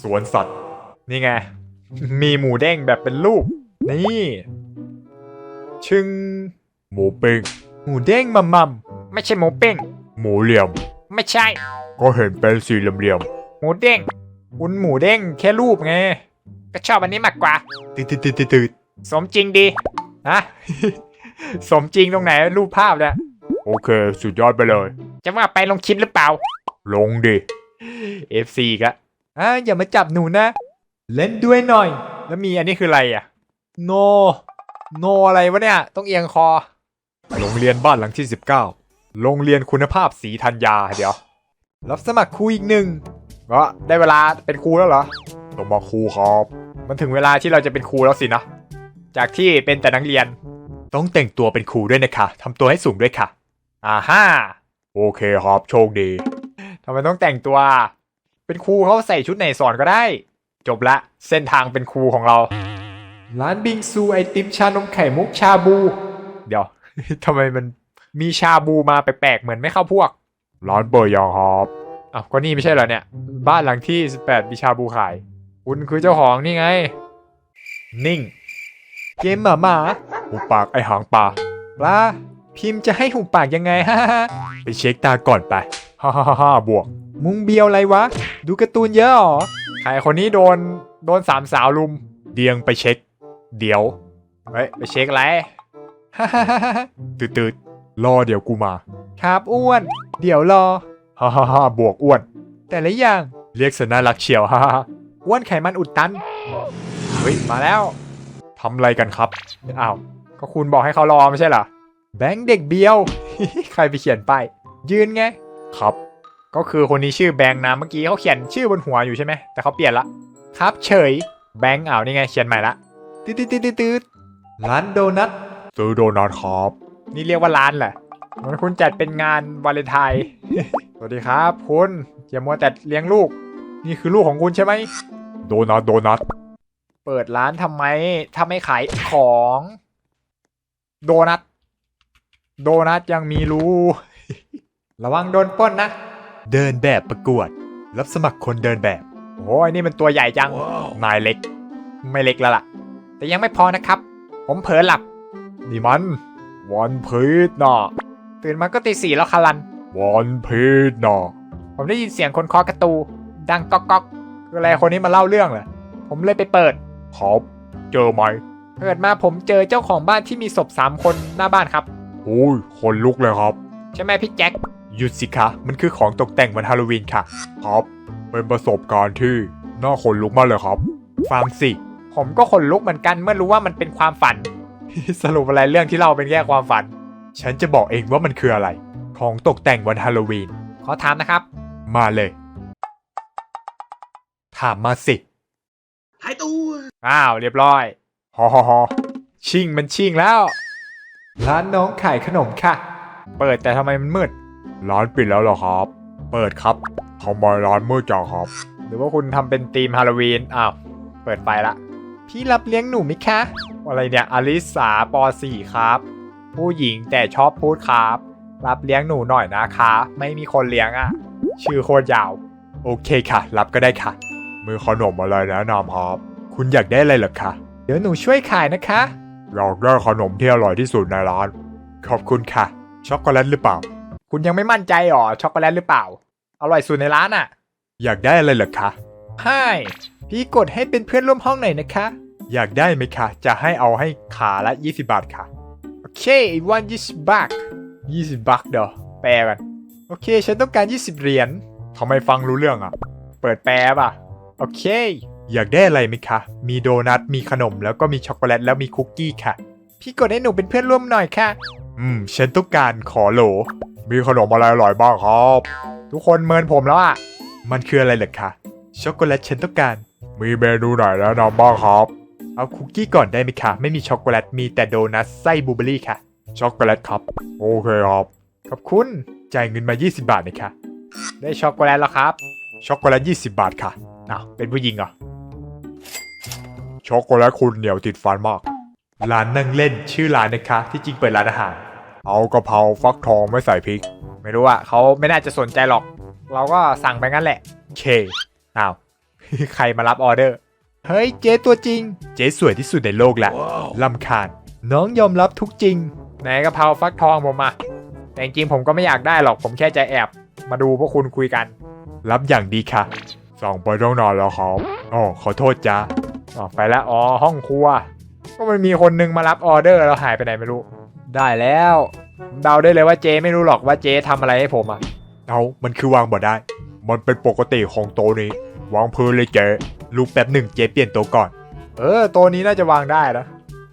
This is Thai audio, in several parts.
สวนสัตว์ นี่ไง มีหมูเด้งแบบเป็นรูป นี่ ชึง หมูปิ้ง หมูเด้งมัมมัมไม่ใช่หมูปิ้ง หมูเหลี่ยม ไม่ใช่ ก็เห็นเป็นสี่เหลี่ยมหมูเด้งคุณหมูเด้งแค่รูปไง ก็ชอบอันนี้มากกว่า ตืดตืดตืดตืดสมจริงดีฮะ สมจริงตรงไหนรูปภาพเนี่ยโอเค สุดยอดไปเลย จะว่าไปลงคลิปหรือเปล่า ลงดิ FC กะ อะอย่ามาจับหนูนะ เล่นด้วยหน่อย แล้วมีอันนี้คืออะไรอะ โน โนอะไรวะเนี่ย ต้องเอียงคอ โรงเรียนบ้านหลังที่ 19 โรงเรียนคุณภาพสีธัญญาเดี๋ยว รับสมัครครูอีกหนึ่งก็ได้เวลาเป็นครูแล้วเหรอต้องมาครูครับ มันถึงเวลาที่เราจะเป็นครูแล้วสินะ จากที่เป็นแต่นักเรียน ต้องแต่งตัวเป็นครูด้วยนะคะทำตัวให้สูงด้วยค่ะ อ่าฮ่า โอเคครับ โชคดีทำไมต้องแต่งตัว เป็นครูเขาใส่ชุดไหนสอนก็ได้ จบละเส้นทางเป็นครูของเรา ร้านบิงซูไอติมชานมไข่มุกชาบู เดี๋ยวทำไมมันมีชาบูมาแปลกๆเหมือนไม่เข้าพวก ร้านเปิดยังครับอ้าวก็นี่ไม่ใช่เหรอเนี่ย บ้านหลังที่ 18 มีชาบูขาย คุณคือเจ้าของนี่ไง นิ่ง เกมหมาหมาหูปากไอหางปลาปลาพิมพ์จะให้หูปากยังไงฮ่าฮ่าไปเช็คตาก่อนไปฮ่าฮ่าฮ่าฮ่าบวก มุงเบียวอะไรวะ ดูการ์ตูนเยอะหรอใครคนนี้โดนโดนสามสาวลุม เดียงไปเช็ค เดี๋ยวเฮ้ยไปเช็คอะไรฮ่าฮ่าฮ่าฮ่าตืดตืดรอเดี๋ยวกูมา ครับอ้วน เดี๋ยวรอฮ่าฮ่าฮ่าบวกอ้วน แต่ละอย่างเรียกสน่ารักเชียวฮ่าฮ่าฮ่าอ้วนไขมันอุดตันเฮ้ยมาแล้วทำอะไรกันครับอ้าวก็คุณบอกให้เขารอไม่ใช่เหรอแบงค์เด็กเบี้ยว ใครไปเขียนไปายยืนไง ครับ ก็คือคนนี้ชื่อแบงค์นะเมื่อกี้เขาเขียนชื่อบนหัวอยู่ใช่ไหมแต่เขาเปลี่ยนละครับเฉยแบงค์อ้าวนี่ไงเขียนใหม่ละตืดตืดตืดตืดร้านโดนัทซื้อโดนัทครับนี่เรียกว่าร้านแหละเหมือนคุณจัดเป็นงานวาเลนไทน์สวัสดีครับคุณอย่ามัวแต่เลี้ยงลูก นี่คือลูกของคุณใช่ไหมโดนัทโดนัทเปิดร้านทำไมถ้าไม่ขายของ โดนัทโดนัทยังมีรูระวังโดนปล้นนะ เดินแบบประกวด รับสมัครคนเดินแบบ โอ้ยนี่มันตัวใหญ่จัง นายเล็ก ไม่เล็กแล้วล่ะ แต่ยังไม่พอนะครับ ผมเผลอหลับ นี่มัน วันพีชนะตื่นมาก็ตีสี่แล้วคารัน วันพีชนะผมได้ยินเสียงคนเคาะประตู ดังก๊อกก๊อกคืออะไรคนนี้มาเล่าเรื่องเหรอ ผมเลยไปเปิด ครับ เจอไหม เปิดมาผมเจอเจ้าของบ้านที่มีศพสามคนหน้าบ้านครับ โอ้ย คนลุกเลยครับ ใช่ไหมพี่แจ็ค หยุดสิคะ มันคือของตกแต่งวันฮาโลวีนค่ะ ครับ เป็นประสบการณ์ที่น่าขนลุกมากเลยครับ ฟังสิ ผมก็ขนลุกเหมือนกันเมื่อรู้ว่ามันเป็นความฝัน สรุปอะไรเรื่องที่เราเป็นแค่ความฝัน ฉันจะบอกเองว่ามันคืออะไร ของตกแต่งวันฮาโลวีน ขอถามนะครับ มาเลย ถามมาสิหายตัว อ้าว เรียบร้อยฮอฮอฮอชิงมันชิงแล้ว ร้านน้องขายขนมค่ะ เปิดแต่ทำไมมันมืด ร้านปิดแล้วเหรอครับ เปิดครับทำไมร้านมืดจังครับ หรือว่าคุณทำเป็นธีมฮาโลวีน อ้าว เปิดไฟละ พี่รับเลี้ยงหนูไหมคะ อะไรเนี่ยอลิสาป .4 ครับ ผู้หญิงแต่ชอบพูดครับ รับเลี้ยงหนูหน่อยนะคะ ไม่มีคนเลี้ยงอะ่ะ ชื่อโคตรยาว โอเคค่ะ รับก็ได้ค่ะ มือขนมอะไรแนะนำครับ คุณอยากได้อะไรเหรอคะ เดี๋ยวหนูช่วยขายนะคะอยากได้ขนมที่อร่อยที่สุดในร้าน ขอบคุณค่ะ ช็อกโกแลตหรือเปล่า คุณยังไม่มั่นใจหรอช็อกโกแลตหรือเปล่า อร่อยสุดในร้านอะ อยากได้อะไรเหรอคะใช่พี่กดให้เป็นเพื่อนร่วมห้องหน่อยนะคะ อยากได้ไหมคะ จะให้เอาให้ขาละ 20 บาทค่ะ โอเควันยี่สิบบาท20บาทเด้อแปลกัน โอเค ฉันต้องการ 20 เหรียญทำไมฟังรู้เรื่องอะ เปิดแปลป่ะ โอเค อยากได้อะไรไหมคะ มีโดนัท มีขนม แล้วก็มีช็อกโกแลต แล้วมีคุกกี้ค่ะ พี่กดให้หนูเป็นเพื่อนร่วมหน่อยค่ะ อืมฉันต้องการขอโหล มีขนมอะไรอร่อยบ้างครับ ทุกคนเมินผมแล้วอะ มันคืออะไรเหรอคะช็อกโกแลตฉันต้องการ มีเมนูไหนแนะนำบ้างครับ เอาคุกกี้ก่อนได้ไหมคะ ไม่มีช็อกโกแลตมีแต่โดนัทไส้บลูเบอร์รี่ค่ะ ช็อกโกแลตครับ โอเคครับ ขอบคุณ จ่ายเงินมา 20 บาทนะคะได้ช็อกโกแลตแล้วครับ ช็อกโกแลต 20 บาทค่ะอ้าวเป็นผู้หญิงเหรอ ช็อกโกแลตคุณเหนียวติดฟันมาก ร้านนั่งเล่นชื่อร้านนะคะ ที่จริงเปิดร้านอาหาร เอากะเพราฟักทองไม่ใส่พริก ไม่รู้อะเขาไม่น่าจะสนใจหรอก เราก็สั่งไปงั้นแหละเคอ้าวใครมารับออเดอร์ เฮ้ยเจ๊ตัวจริง เจ๊สวยที่สุดในโลกแหละลำคาญ น้องยอมรับทุกจริงไหนกะเพราฟักทองผมอะแต่จริงๆผมก็ไม่อยากได้หรอกผมแค่จะแอบ มาดูพวกคุณคุยกัน รับอย่างดีค่ะสั่งไปต้องนอนแล้วครับอ๋อขอโทษจ้าอ๋อไปแล้วอ๋อห้องครัว ก็มันมีคนนึงมารับออเดอร์แล้วหายไปไหนไม่รู้ ได้แล้วผมเดาได้เลยว่าเจ๊ไม่รู้หรอกว่าเจ๊ทำอะไรให้ผมอะเอามันคือวางบ่ได้ มันเป็นปกติของโต๊ะนี้ วางพื้นเลยเจ๊ลูกแป๊บหนึ่งเจ๊เปลี่ยนโต๊ะก่อน เออโต๊ะนี้น่าจะวางได้นะ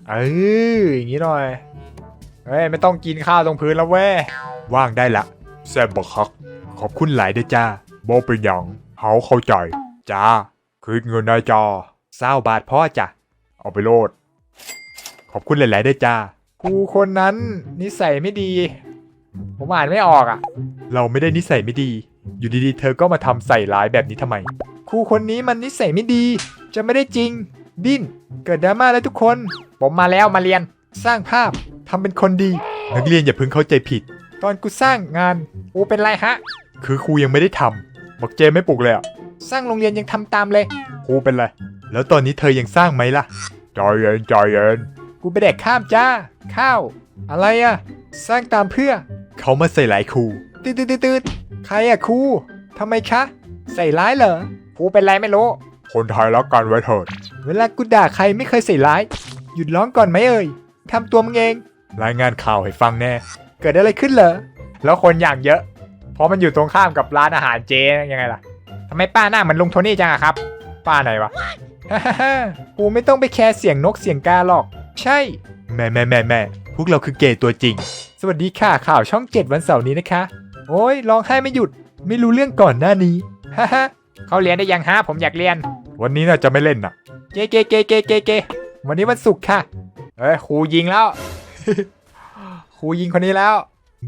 เอออย่างนี้หน่อยเฮ้ยไม่ต้องกินข้าวตรงพื้นแล้วเว้ยว่างได้ละแซ่บบักคัก ขอบคุณหลายเด้อจ้าบ่เป็นหยังเฮาเข้าใจ จ้า คืนเงินได้จ้าเศร้าบาทพ่อจ้ะ เอาไปโลด ขอบคุณหลายๆเด้อจ้าครูคนนั้นนิสัยไม่ดี ผมอ่านไม่ออกอะ เราไม่ได้นิสัยไม่ดี อยู่ดีๆ เธอก็มาทำใส่ร้ายแบบนี้ทำไม ครูคนนี้มันนิสัยไม่ดี จะไม่ได้จริง ดิ้น เกิดดราม่าแล้วทุกคน ผมมาแล้วมาเรียน สร้างภาพทำเป็นคนดี นักเรียนอย่าเพิ่งเข้าใจผิด ตอนกูสร้างงานกูเป็นไรฮะ คือครูยังไม่ได้ทำบอกเจไม่ปลุกเลยอะสร้างโรงเรียนยังทำตามเลย ครูเป็นไร แล้วตอนนี้เธอยังสร้างไหมล่ะ ใจเย็นใจเย็น กูไปแดกข้ามจ้า ข้าว อะไรอะสร้างตามเพื่อ เขามาใส่ร้ายครูตืดตืดตืดตืดใครอะครูทำไมคะ ใส่ร้ายเหรอครูเป็นไรไม่รู้ คนไทยรักกันไว้เถิด เวลากูด่าใครไม่เคยใส่ร้าย หยุดร้องก่อนไหมเอ่ยทำตัวมึงเอง รายงานข่าวให้ฟังแน่ เกิดอะไรขึ้นเหรอ แล้วคนอย่างเยอะ เพราะมันอยู่ตรงข้ามกับร้านอาหารเจยังไงล่ะทำไมป้าหน้าเหมือนลุงโทนี่จังอะครับ ป้าไหนวะฮ่าฮ่าฮ่ากูไม่ต้องไปแคร์เสียงนกเสียงกาหรอก ใช่ แม่แม่แม่แม่พวกเราคือเกย์ตัวจริง สวัสดีค่ะข่าวช่องเจ็ดวันเสาร์นี้นะคะ โอ้ยร้องไห้ไม่หยุด ไม่รู้เรื่องก่อนหน้านี้ฮ่าฮ่าเขาเรียนได้ยังฮะผมอยากเรียน วันนี้น่าจะไม่เล่นน่ะ เกเกเกเกเกเกวันนี้วันศุกร์ค่ะ เอ้ยครูยิงแล้ว ครูยิงคนนี้แล้ว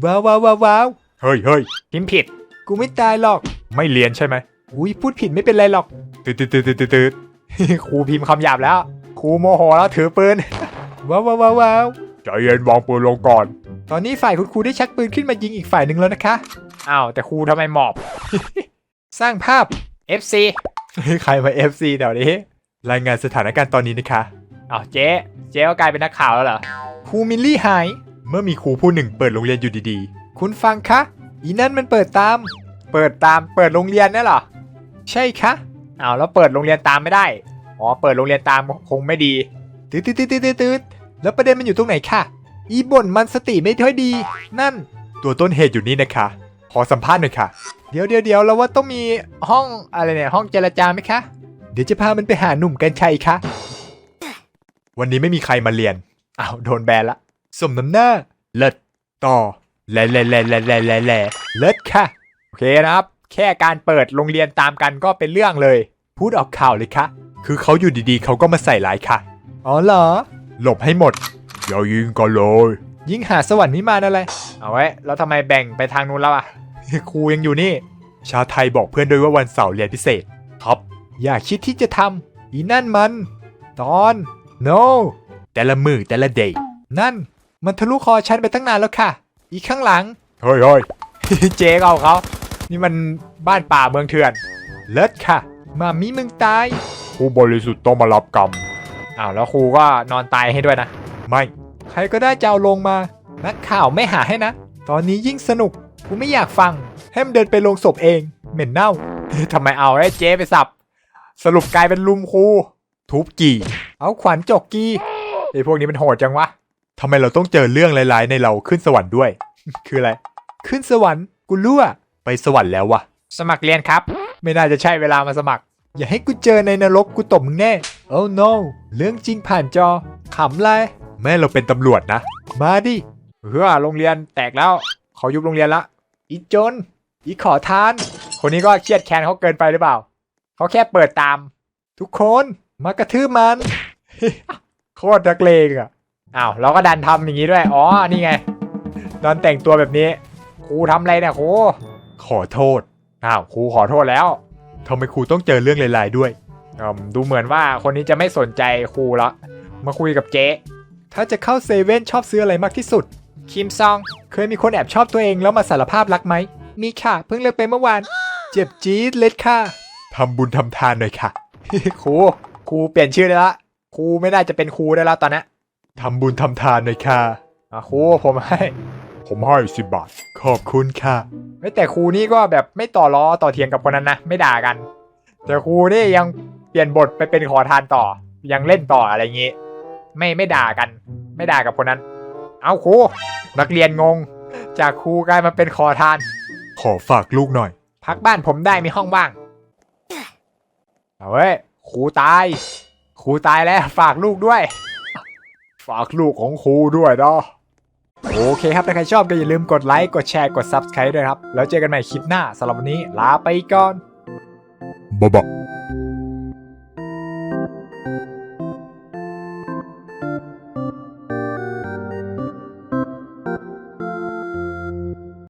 ว้าวว้าวว้าวว้าวเฮ้ยเฮ้ยพิมพ์ผิด กูไม่ตายหรอก ไม่เรียนใช่ไหมอุ้ยพูดผิดไม่เป็นไรหรอก ตืดตืดตืดตืดตืดครูพิมพ์คำหยาบแล้ว ครูโมโหแล้วถือปืน ว้าวว้าวว้าวว้าวใจเย็นวางปืนลงก่อน ตอนนี้ฝ่ายคุณครูได้ชักปืนขึ้นมายิงอีกฝ่ายหนึ่งแล้วนะคะอ้าวแต่ครูทำไมหมอบ สร้างภาพ FC ใครมา FC เดี๋ยวนี้ รายงานสถานการณ์ตอนนี้นะคะอ้าวเจ๊เจ๊ก็กลายเป็นนักข่าวแล้วเหรอครูมิลลี่หาย เมื่อมีครูผู้หนึ่งเปิดโรงเรียนอยู่ดีๆ คุณฟังคะ อีนั่นมันเปิดตาม เปิดตามเปิดโรงเรียนเนี่ยเหรอ ใช่คะอ้าวแล้วเปิดโรงเรียนตามไม่ได้ อ๋อเปิดโรงเรียนตามคงไม่ดีตืดตืดตืดตืดตืด แล้วประเด็นมันอยู่ตรงไหนคะอีบ่นมันสติไม่ค่อยดี นั่น ตัวต้นเหตุอยู่นี่นะคะ ขอสัมภาษณ์หน่อยค่ะ เดี๋ยวเดี๋ยวเดี๋ยวเราว่าต้องมีห้องอะไรเนี่ยห้องเจรจาไหมคะ เดี๋ยวจะพามันไปหาหนุ่มกันชัยค่ะ วันนี้ไม่มีใครมาเรียนอ้าวโดนแบนละสมน้ำหน้า เลิศต่อแลแลแลแลแลแลแลเลิศค่ะ โอเคนะครับ แค่การเปิดโรงเรียนตามกันก็เป็นเรื่องเลย พูดออกข่าวเลยค่ะ คือเขาอยู่ดีๆ เขาก็มาใส่ร้ายค่ะ อ๋อเหรอ หลบให้หมด อย่ายิงกันเลย ยิงหาสวรรค์วิมานอะไร เอาไว้ แล้วทำไมแบ่งไปทางนู้นแล้วอะ ครูยังอยู่นี่ ชาวไทยบอกเพื่อนด้วยว่าวันเสาร์เรียนพิเศษ ครับ อย่าคิดที่จะทำอีนั่นมัน ตอน no แต่ละมือแต่ละเดย์นั่น มันทะลุคอฉันไปตั้งนานแล้วค่ะ อีกข้างหลัง เฮ้ยเฮ้ย เจ๊เอาเขา นี่มันบ้านป่าเมืองเถื่อน เลิศค่ะ มามีมึงตาย ผู้บริสุทธิ์ต้องมารับกรรม อ้าวแล้วครูก็นอนตายให้ด้วยนะ ไม่ ใครก็ได้จะเอาลงมา นักข่าวไม่หาให้นะ ตอนนี้ยิ่งสนุก กูไม่อยากฟัง ให้มันเดินไปลงศพเอง เหม็นเน่าทำไมเอาไอ้เจ๊ไปสับ สรุปกลายเป็นลุมครู ทุบกี่ เอาขวัญจกกีไอ้พวกนี้มันโหดจังวะทำไมเราต้องเจอเรื่องร้ายๆในเราขึ้นสวรรค์ด้วย คืออะไร ขึ้นสวรรค์กูรั่ว ไปสวรรค์แล้ววะสมัครเรียนครับ ไม่น่าจะใช่เวลามาสมัคร อย่าให้กูเจอในนรกกูตบมึงแน่ oh no เรื่องจริงผ่านจอขำเลยแม่เราเป็นตำรวจนะ มาดิเฮ้อโรงเรียนแตกแล้วเขายุบโรงเรียนละ อีจน อีขอทาน คนนี้ก็เครียดแค้นเขาเกินไปหรือเปล่า เขาแค่เปิดตาม ทุกคนมากระทืบมัน โคตรนักเลงอะอ้าวเราก็ดันทำอย่างนี้ด้วย อ๋อ นี่ไงดันแต่งตัวแบบนี้ ครูทำอะไรเนี่ยครู ขอโทษ อ้าวครูขอโทษแล้วทำไมครูต้องเจอเรื่องลายๆด้วยอืม ดูเหมือนว่าคนนี้จะไม่สนใจครูละมาคุยกับเจ๊ ถ้าจะเข้าเซเว่นชอบซื้ออะไรมากที่สุด คิมซอง เคยมีคนแอบชอบตัวเองแล้วมาสารภาพรักไหม มีค่ะ เพิ่งเลิกไปเมื่อวาน เจ็บจี๊ดเล็ดค่ะแทำบุญทำทานหน่อยค่ะ ครู ครูเปลี่ยนชื่อได้ละ ครูไม่ได้จะเป็นครูได้แล้วตอนนี้ทำบุญทำทานหน่อยค่ะอะครูผมให้ ผมให้สิบบาท ขอบคุณค่ะเฮ้ยแต่ครูนี่ก็แบบไม่ต่อล้อต่อเถียงกับคนนั้นนะ ไม่ด่ากัน แต่ครูนี่ยัง เปลี่ยนบทไปเป็นขอทานต่อ ยังเล่นต่ออะไรอย่างงี้ ไม่ไม่ด่ากัน ไม่ด่ากับคนนั้น เอาครูนักเรียนงง จากครูกลายมาเป็นขอทาน ขอฝากลูกหน่อย พักบ้านผมได้มีห้องว่างเอาเว้ยครูตายครูตายแล้วฝากลูกด้วย ฝากลูกของครูด้วยเนาะโอเคครับถ้าใครชอบก็อย่าลืมกดไลค์กดแชร์กด Subscribe ด้วยครับ แล้วเจอกันใหม่คลิปหน้าสำหรับวันนี้ลาไปก่อนบ๊ายบาย